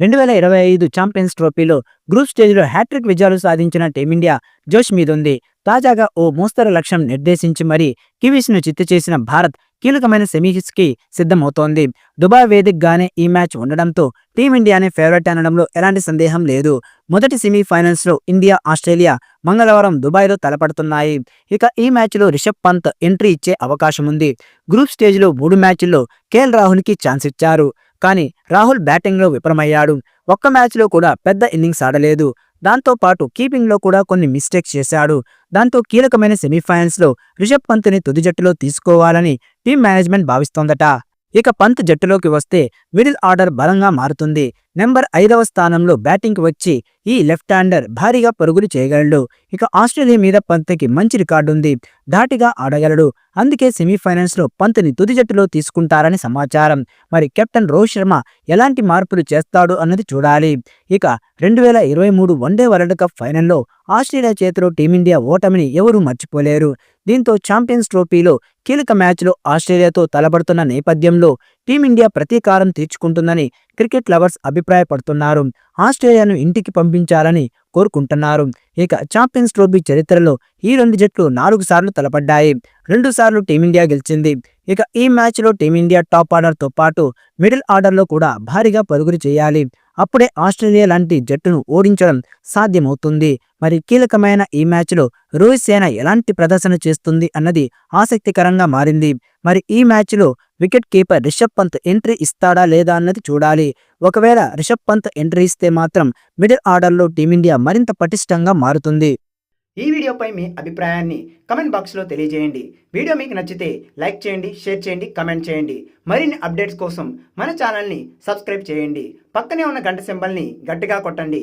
రెండు వేల ఇరవై ఐదు ఛాంపియన్స్ ట్రోఫీలో గ్రూప్ స్టేజ్లో హ్యాట్రిక్ విజయాలు సాధించిన టీమిండియా జోష్ మీదుంది. తాజాగా ఓ మోస్తరు లక్ష్యం నిర్దేశించి మరీ కివీస్ను చిత్తు చేసిన భారత్ కీలకమైన సెమీస్కి సిద్ధమవుతోంది. దుబాయ్ వేదికగానే ఈ మ్యాచ్ ఉండడంతో టీమిండియానే ఫేవరెట్ అనడంలో ఎలాంటి సందేహం లేదు. మొదటి సెమీఫైనల్స్లో ఇండియా ఆస్ట్రేలియా మంగళవారం దుబాయ్లో తలపడుతున్నాయి. ఇక ఈ మ్యాచ్లో రిషబ్ పంత్ ఎంట్రీ ఇచ్చే అవకాశం ఉంది గ్రూప్ స్టేజ్లో మూడు మ్యాచ్ల్లో కేఎల్ రాహుల్కి ఛాన్స్ ఇచ్చారు కానీ రాహుల్ బ్యాటింగ్లో విఫలమయ్యాడు. ఒక్క మ్యాచ్లో కూడా పెద్ద ఇన్నింగ్స్ ఆడలేదు. దాంతో పాటు కీపింగ్లో కూడా కొన్ని మిస్టేక్స్ చేశాడు. దాంతో కీలకమైన సెమీఫైనల్స్లో రిషబ్ పంత్ని తుది జట్టులో తీసుకోవాలని టీం మేనేజ్మెంట్ భావిస్తోందట. ఇక పంత్ జట్టులోకి వస్తే మిడిల్ ఆర్డర్ బలంగా మారుతుంది. నెంబర్ ఐదవ స్థానంలో బ్యాటింగ్కి వచ్చి ఈ లెఫ్ట్ హ్యాండర్ భారీగా పరుగులు చేయగలడు. ఇక ఆస్ట్రేలియా మీద పంత్కి మంచి రికార్డుంది. ధాటిగా ఆడగలడు. అందుకే సెమీఫైనల్స్లో పంత్ని తుది జట్టులో తీసుకుంటారని సమాచారం. మరి కెప్టెన్ రోహిత్ శర్మ ఎలాంటి మార్పులు చేస్తాడు అన్నది చూడాలి. ఇక రెండు వేల ఇరవై మూడు వన్డే వరల్డ్ కప్ ఫైనల్లో ఆస్ట్రేలియా చేతిలో టీమిండియా ఓటమిని ఎవరూ మర్చిపోలేరు. దీంతో ఛాంపియన్స్ ట్రోఫీలో కీలక మ్యాచ్లో ఆస్ట్రేలియాతో తలపడుతున్న నేపథ్యంలో టీమిండియా ప్రతీకారం తీర్చుకుంటుందని క్రికెట్ లవర్స్ అభిప్రాయపడుతున్నారు. ఆస్ట్రేలియాను ఇంటికి పంపించాలని కోరుకుంటున్నారు. ఇక ఛాంపియన్స్ ట్రోఫీ చరిత్రలో ఈ రెండు జట్లు నాలుగు సార్లు తలపడ్డాయి. రెండు సార్లు టీమిండియా గెలిచింది. ఇక ఈ మ్యాచ్లో టీమిండియా టాప్ ఆర్డర్తో పాటు మిడిల్ ఆర్డర్లో కూడా భారీగా పరుగులు చేయాలి. అప్పుడే ఆస్ట్రేలియా లాంటి జట్టును ఓడించడం సాధ్యమవుతుంది. మరి కీలకమైన ఈ మ్యాచ్లో రోహిత్ సేన ఎలాంటి ప్రదర్శన చేస్తుంది అన్నది ఆసక్తికరంగా మారింది. మరి ఈ మ్యాచ్లో wicket keeper Rishabh Pant entry ఇస్తాడా లేదా అన్నది చూడాలి. ఒకవేళ రిషబ్ పంత్ ఎంట్రీ ఇస్తే మాత్రం మిడిల్ ఆర్డర్లో టీమిండియా మరింత పటిష్టంగా మారుతుంది. ఈ వీడియోపై మీ అభిప్రాయాన్ని కమెంట్ బాక్స్లో తెలియజేయండి. వీడియో మీకు నచ్చితే లైక్ చేయండి షేర్ చేయండి కమెంట్ చేయండి. మరిన్ని అప్డేట్స్ కోసం మన ఛానల్ని సబ్స్క్రైబ్ చేయండి. పక్కనే ఉన్న గంట సింబల్ని గట్టిగా కొట్టండి.